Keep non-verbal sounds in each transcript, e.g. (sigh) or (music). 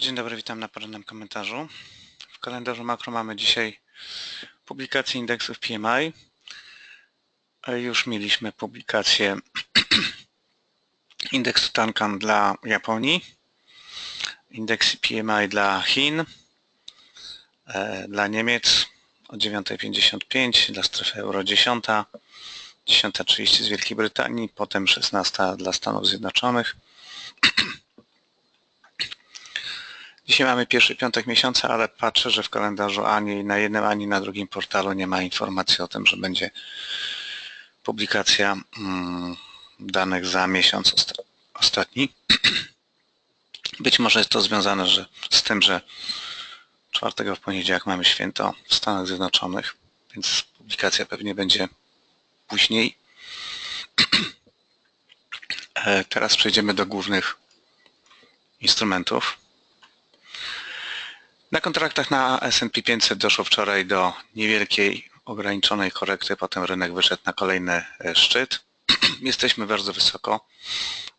Dzień dobry, witam na porannym komentarzu. W kalendarzu makro mamy dzisiaj publikację indeksów PMI. A Już mieliśmy publikację (clears throat) indeksu Tankan dla Japonii, indeksy PMI dla Chin, e, dla Niemiec o 9.55, dla strefy euro 10, 10.30 z Wielkiej Brytanii, potem 16 dla Stanów Zjednoczonych. (clears throat) Dzisiaj mamy pierwszy piątek miesiąca, ale patrzę, że w kalendarzu ani na jednym, ani na drugim portalu nie ma informacji o tym, że będzie publikacja mm, danych za miesiąc osta- ostatni. (clears throat) Być może jest to związane że, z tym, że 4 w poniedziałek mamy święto w Stanach Zjednoczonych, więc publikacja pewnie będzie później. (clears throat) E, Teraz przejdziemy do głównych instrumentów. Na kontraktach na S&P 500 doszło wczoraj do niewielkiej, ograniczonej korekty, potem rynek wyszedł na kolejny e, szczyt. (clears throat) Jesteśmy bardzo wysoko,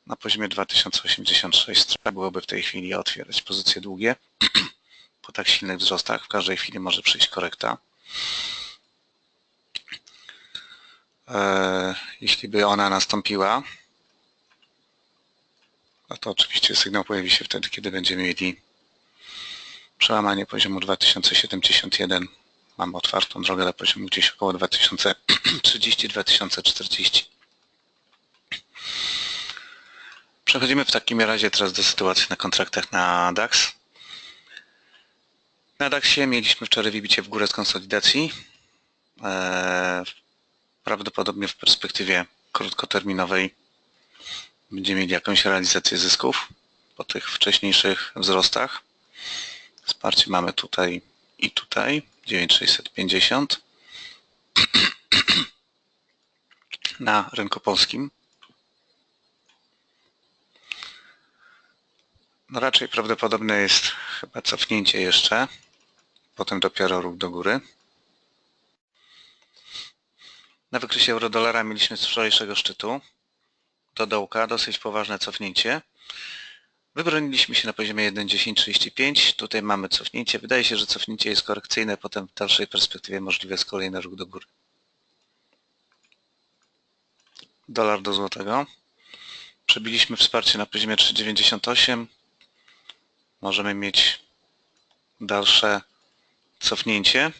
na poziomie 2086. Trzeba byłoby w tej chwili otwierać pozycje długie. (clears throat) Po tak silnych wzrostach w każdej chwili może przyjść korekta. E, Jeśli by ona nastąpiła, no to oczywiście sygnał pojawi się wtedy, kiedy będziemy mieli przełamanie poziomu 2071. Mamy otwartą drogę do poziomu gdzieś około 2030-2040. Przechodzimy w takim razie teraz do sytuacji na kontraktach na DAX. Na DAXie mieliśmy wczoraj wybicie w górę z konsolidacji. Eee, Prawdopodobnie w perspektywie krótkoterminowej będziemy mieli jakąś realizację zysków po tych wcześniejszych wzrostach. Wsparcie mamy tutaj i tutaj 9650 (clears throat) na rynku polskim. No raczej prawdopodobne jest chyba cofnięcie jeszcze, potem dopiero ruch do góry. Na wykresie euro-dolara mieliśmy z wczorajszego szczytu do dołka dosyć poważne cofnięcie. Wybroniliśmy się na poziomie 1.1035. Tutaj mamy cofnięcie. Wydaje się, że cofnięcie jest korekcyjne, potem w dalszej perspektywie możliwy jest kolejny ruch do góry. Dolar do złotego. Przebiliśmy wsparcie na poziomie 3,98. Możemy mieć dalsze cofnięcie,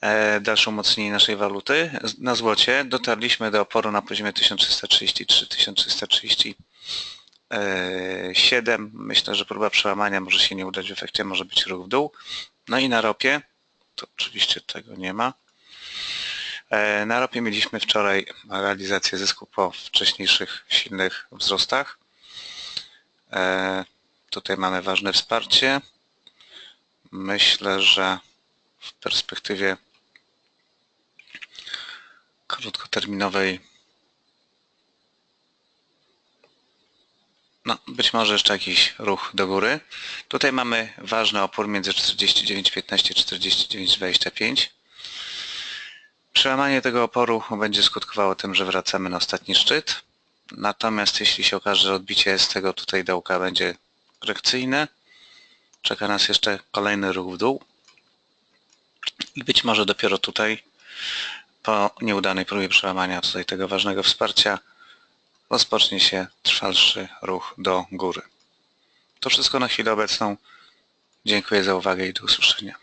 e, dalsze umocnienie naszej waluty. Na złocie dotarliśmy do oporu na poziomie 1333-1330. 7. Myślę, że próba przełamania może się nie udać w efekcie, może być ruch w dół. No i na ropie, to oczywiście tego nie ma. E, Na ropie mieliśmy wczoraj realizację zysku po wcześniejszych silnych wzrostach. E, Tutaj mamy ważne wsparcie. Myślę, że w perspektywie krótkoterminowej No, być może jeszcze jakiś ruch do góry. Tutaj mamy ważny opór między 49,15 i 49,25. Przełamanie tego oporu będzie skutkowało tym, że wracamy na ostatni szczyt. Natomiast jeśli się okaże, że odbicie z tego tutaj dołka będzie korekcyjne, czeka nas jeszcze kolejny ruch w dół. I być może dopiero tutaj, po nieudanej próbie przełamania tutaj tego ważnego wsparcia, rozpocznie się trwalszy ruch do góry. To wszystko na chwilę obecną. Dziękuję za uwagę i do usłyszenia.